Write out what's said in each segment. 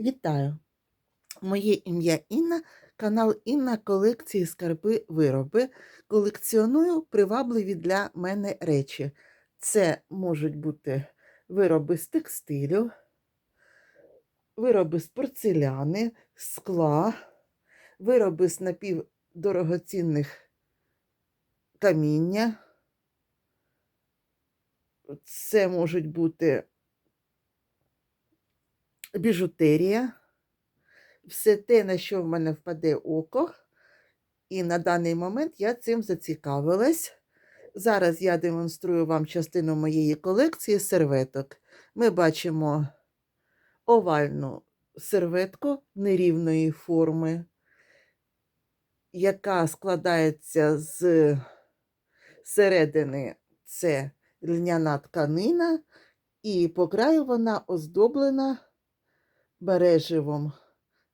Вітаю! Моє ім'я Інна, канал Інна колекції скарби вироби. Колекціоную привабливі для мене речі. Це можуть бути вироби з текстилю, вироби з порцеляни, скла, вироби з напівдорогоцінних каміння. Це можуть бути біжутерія, все те, на що в мене впаде око, і на даний момент я цим зацікавилась. Зараз я демонструю вам частину моєї колекції серветок. Ми бачимо овальну серветку нерівної форми, яка складається з середини це льняна тканина, і по краю вона оздоблена береживом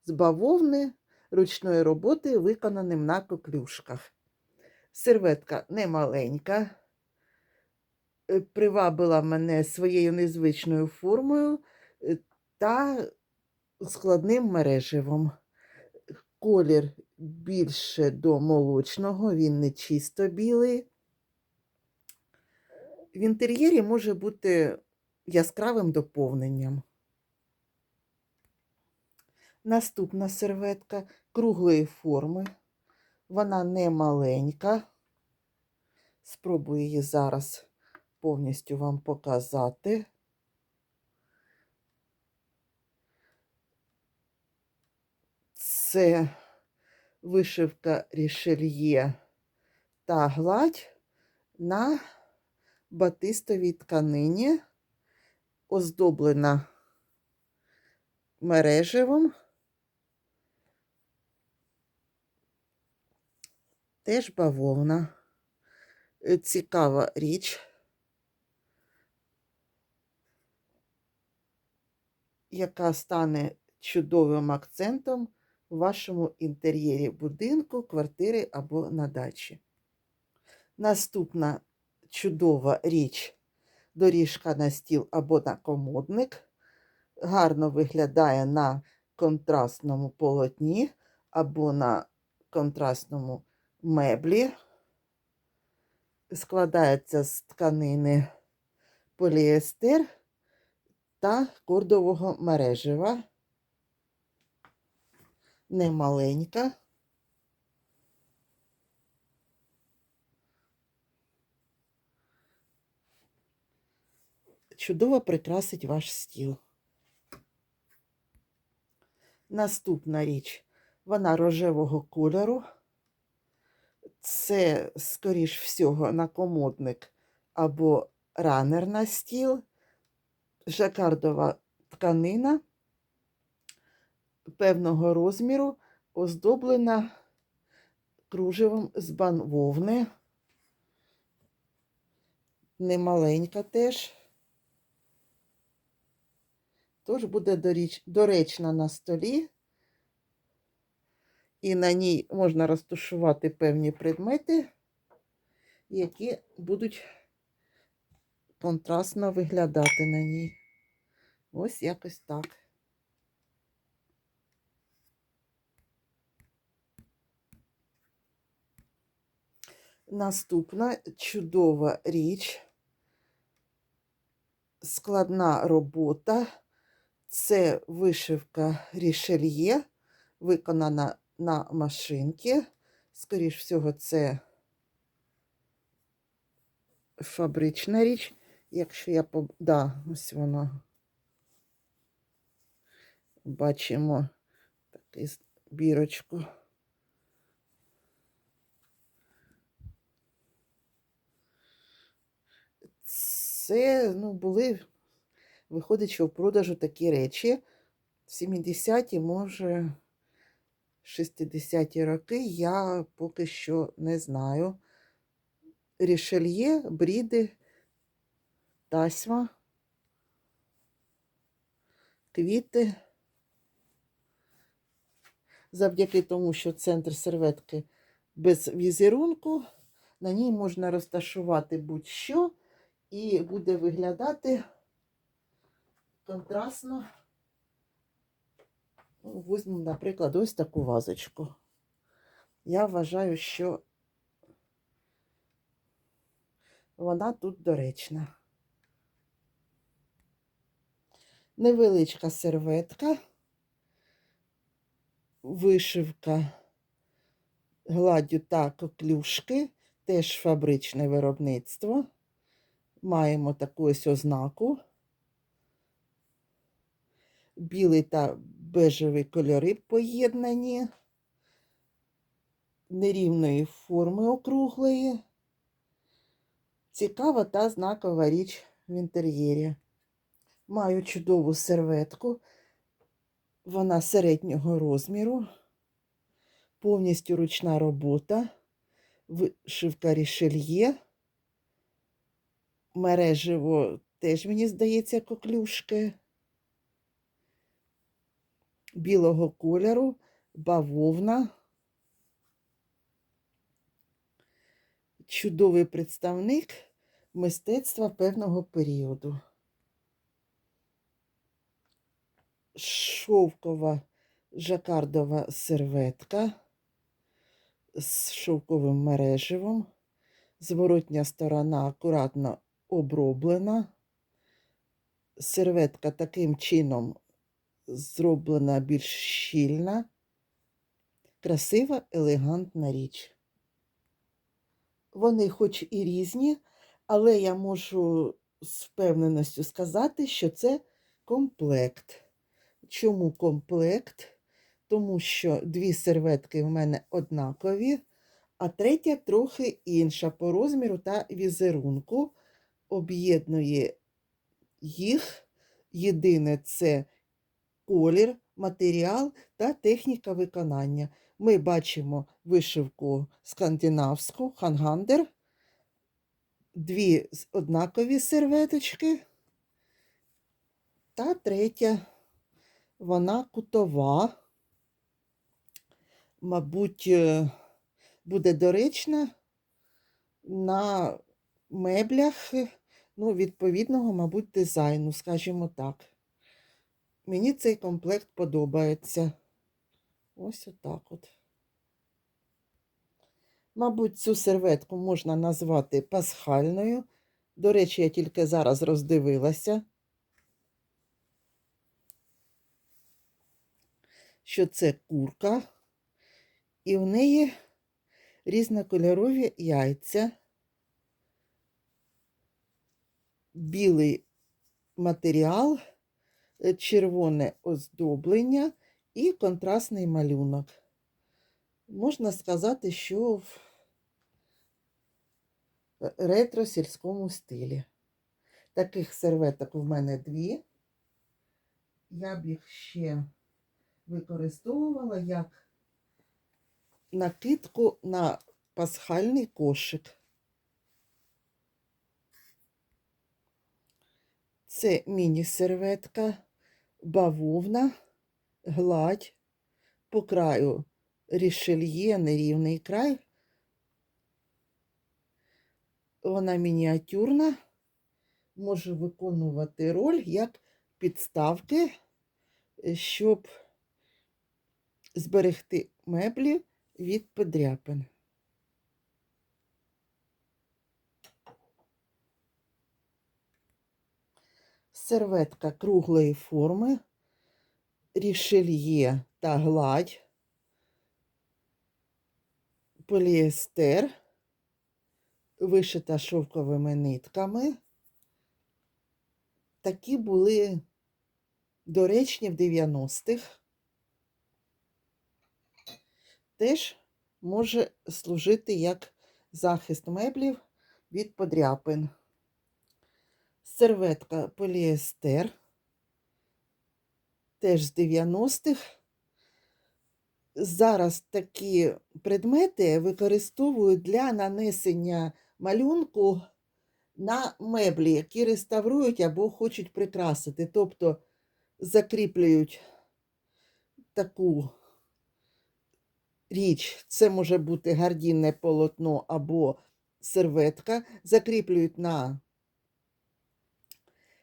з бавовни ручної роботи, виконаним на коклюшках. Серветка немаленька, е, привабила мене своєю незвичною формою е, та складним мереживом. Колір більше до молочного, він не чисто білий. В інтер'єрі може бути яскравим доповненням. Наступна серветка круглої форми. Вона не маленька. Спробую її зараз повністю вам показати. Це вишивка рішельє та гладь на батистовій тканині, оздоблена мереживом. Теж бавовна. Е, Цікава річ, яка стане чудовим акцентом в вашому інтер'єрі будинку, квартири або на дачі. Наступна чудова річ доріжка на стіл або на комодник. Гарно виглядає на контрастному полотні або на контрастному меблі. Складається з тканини поліестер та кордового мережева. Немаленька. Чудово прикрасить ваш стіл. Наступна річ, вона рожевого кольору. Це, скоріш всього, накомодник або ранер на стіл, жакардова тканина певного розміру, оздоблена кружевом з банвовни. Немаленька теж. Тож буде доріч, доречна на столі, і на ній можна розташувати певні предмети, які будуть контрастно виглядати на ній. Ось якось так. Наступна чудова річ, складна робота. Це вишивка рішельє, виконана на машинці. Скоріш всього, це фабрична річ. Якщо я по... Да, ось воно. Бачимо таку бірочку. Це, ну, були Виходить, що в продажу такі речі в 70-ті, може, 60-ті роки я поки що не знаю. Рішельє, бріди, тасьма, квіти. Завдяки тому, що центр серветки без візерунку, на ній можна розташувати будь-що і буде виглядати контрастно Візьмемо, наприклад, ось таку вазочку. Я вважаю, що вона тут доречна. Невеличка серветка, вишивка гладдю та коклюшки, теж фабричне виробництво. Маємо таку ось ознаку. Білий та бежевий кольори поєднані, нерівної форми округлої. Цікава та знакова річ в інтер'єрі. Маю чудову серветку. Вона середнього розміру, повністю ручна робота, вишивка рішельє. Мережево теж, мені здається, коклюшки. Білого кольору, бавовна. Чудовий представник мистецтва певного періоду. Шовкова жакардова серветка з шовковим мереживом. Зворотня сторона акуратно оброблена. Серветка таким чином зроблена більш щільна, красива, елегантна річ. Вони хоч і різні, але я можу з впевненістю сказати, що це комплект. Чому комплект? Тому що дві серветки в мене однакові, а третя трохи інша по розміру та візерунку. Об'єднує їх. Єдине це колір, матеріал та техніка виконання. Ми бачимо вишивку скандинавську, хангандер, дві однакові серветочки, та третя, вона кутова. Мабуть, е, буде доречна на меблях, ну, відповідного, мабуть, дизайну, скажімо так. Мені цей комплект подобається. Ось отак от. Мабуть, цю серветку можна назвати пасхальною. До речі, я тільки зараз роздивилася, що це курка, і в неї різнокольорові яйця, білий матеріал, червоне оздоблення і контрастний малюнок. Можна сказати, що в е, ретро-сільському стилі. Таких серветок в мене дві. Я б їх ще використовувала як накидку на пасхальний кошик. Це міні-серветка, бавовна, гладь, по краю рішельє, нерівний край. Вона мініатюрна, може виконувати роль як підставки, е, щоб зберегти меблі від подряпин. Серветка круглої форми, рішельє та гладь, поліестер, вишита шовковими нитками. Такі були доречні в 90-х. Теж може служити як захист меблів від подряпин. Серветка поліестер, теж з 90-х. Зараз такі предмети використовують для нанесення малюнку на меблі, які реставрують або хочуть прикрасити. Тобто закріплюють таку річ, це може бути гардінне полотно або серветка, закріплюють на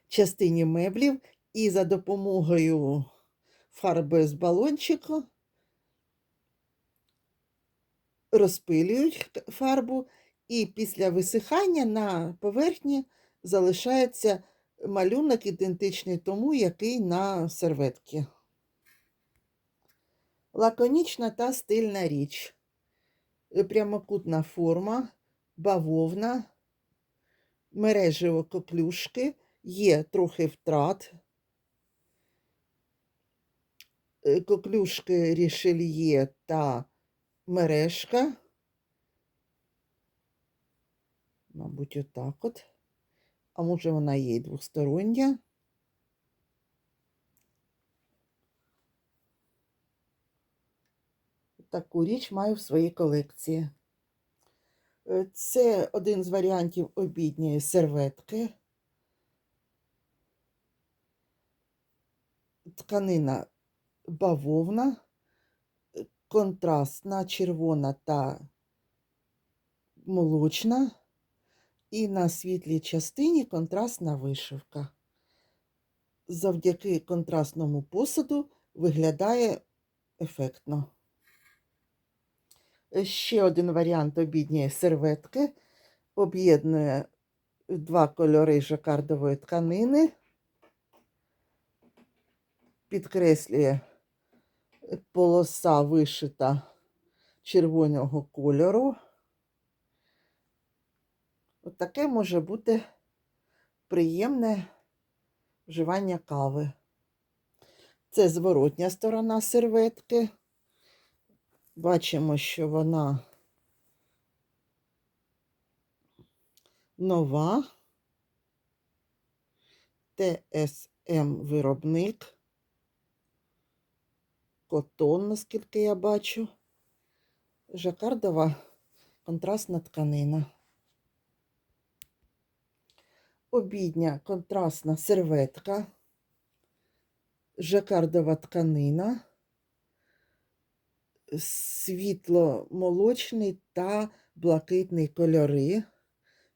частині меблів і за допомогою фарби з балончика, розпилюють фарбу, і після висихання на поверхні залишається малюнок ідентичний тому, який на серветці. Лаконічна та стильна річ. Прямокутна форма, бавовна, мережево коклюшки, є трохи втрат. Е, Коклюшки рішельє та мережка. Мабуть, отак от. А може вона є й двостороння. Таку річ маю в своїй колекції. Е, Це один з варіантів обідньої серветки. Тканина бавовна, е, контрастна червона та молочна, і на світлій частині контрастна вишивка. Завдяки контрастному посуду виглядає ефектно. Е, Ще один варіант обідньої серветки об'єднує два кольори жакардової тканини, підкреслює полоса вишита червоного кольору. От може бути приємне вживання кави. Це зворотня сторона серветки. Бачимо, що вона нова. ТСМ виробник. Котон, наскільки я бачу. Жакардова контрастна тканина. Обідня контрастна серветка. Жакардова тканина світло-молочний та блакитний кольори,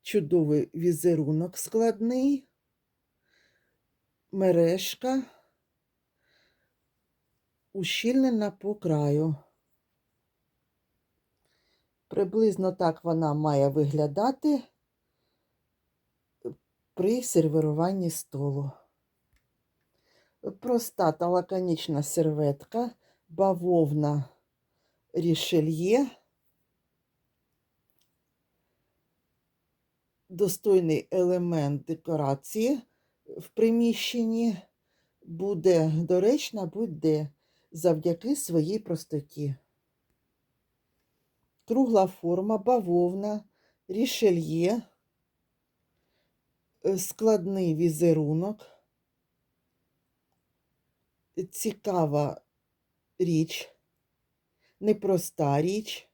чудовий візерунок складний, мережка, ущільнена по краю. Приблизно так вона має виглядати при сервіруванні столу. Проста та лаконічна серветка, бавовна рішельє. Достойний елемент декорації в приміщенні буде доречна будь-де завдяки своїй простоті. Кругла форма, бавовна, рішельє, е, складний візерунок, цікава річ непроста річ.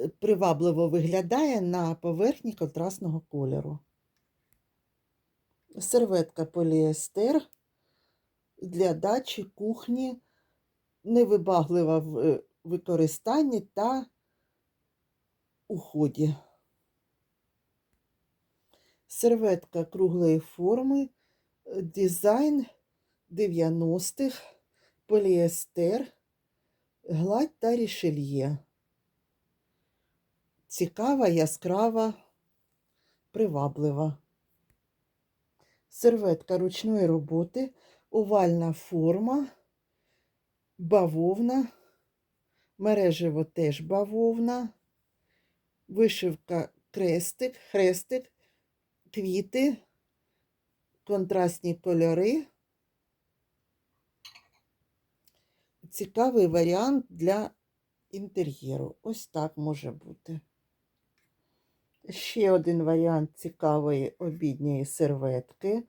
Е, Привабливо виглядає на поверхні контрастного кольору. Серветка поліестер для дачі кухні, невибаглива в е, використанні та уході. Серветка круглої форми, е, дизайн 90-х поліестер, гладь та рішельє. Цікава, яскрава, приваблива. Серветка ручної роботи, овальна форма, бавовна, мережево теж бавовна, вишивка крестик, хрестик, квіти, контрастні кольори. цікавий варіант для інтер'єру. Ось так може бути. Ще один варіант цікавої обідньої серветки.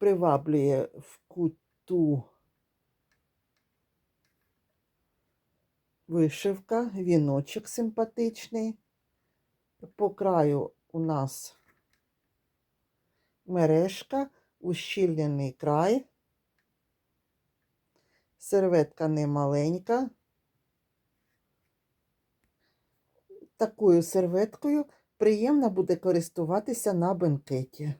Приваблює в куту вишивка, віночок симпатичний. По краю у нас мережка, ущільнений край. Серветка не маленька. Такою серветкою приємно буде користуватися на бенкеті.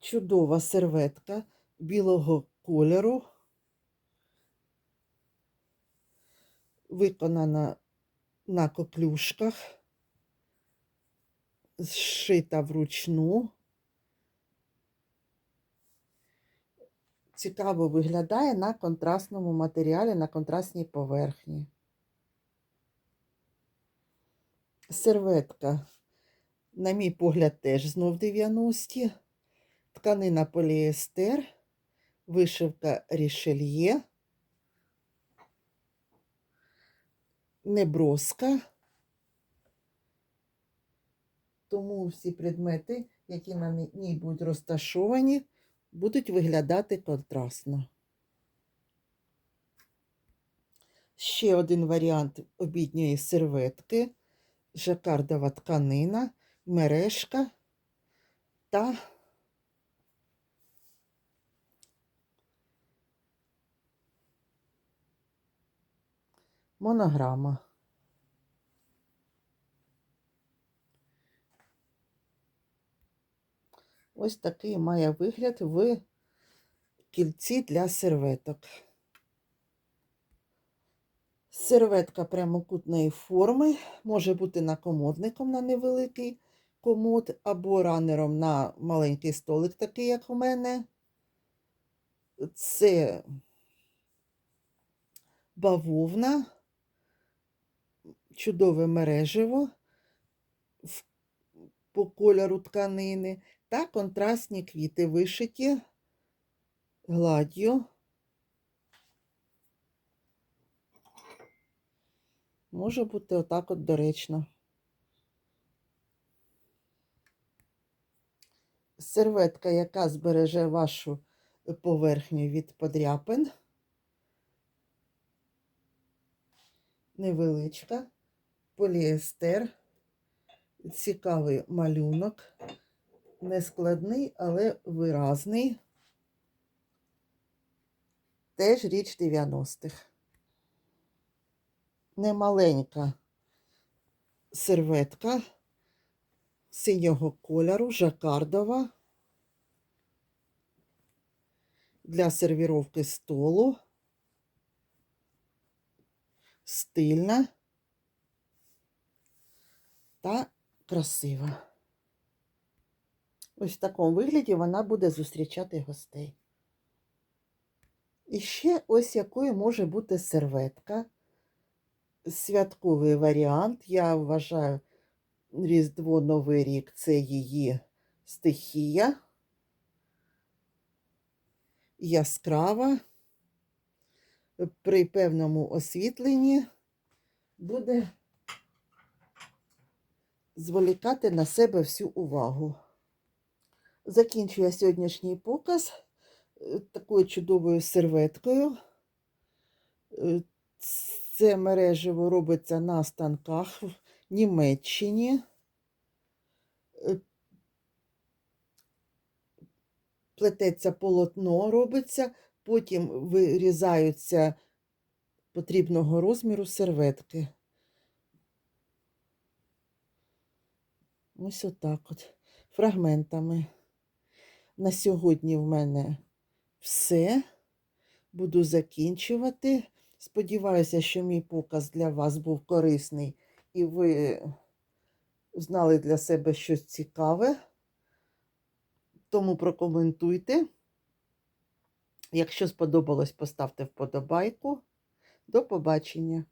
Чудова серветка білого кольору, виконана на коклюшках, зшита вручну. Цікаво виглядає на контрастному матеріалі, на контрастній поверхні. Серветка, на мій погляд, теж знов 90-ті. Тканина поліестер, вишивка рішельє, неброска. Тому всі предмети, які на ній будуть розташовані, будуть виглядати контрастно. Ще один варіант обідньої серветки, жакардова тканина, мережка та монограма. Ось такий має вигляд в кільці для серветок. Серветка прямокутної форми може бути накомодником на невеликий комод або ранером на маленький столик, такий, як у мене. Це бавовна, чудове мережево по кольору тканини та контрастні квіти вишиті гладдю. Може бути отак от доречно. Серветка, яка збереже вашу поверхню від подряпин. Невеличка, поліестер, цікавий малюнок, нескладний, але виразний. Теж річ 90-х. Немаленька серветка синього кольору, жакардова для сервіровки столу. Стильна та красива. Ось в такому вигляді вона буде зустрічати гостей. І ще ось якою може бути серветка. Святковий варіант. Я вважаю, Різдво Новий рік це її стихія. Яскрава. При певному освітленні буде зволікати на себе всю увагу. Закінчую я сьогоднішній показ е, такою чудовою серветкою. Е, Це мережево робиться на станках в Німеччині. Е, Плететься полотно, робиться, потім вирізаються потрібного розміру серветки. Ось отак от, фрагментами. На сьогодні в мене все. Буду закінчувати. Сподіваюся, що мій показ для вас був корисний і ви знали для себе щось цікаве. Тому прокоментуйте. Якщо сподобалось, поставте вподобайку. До побачення!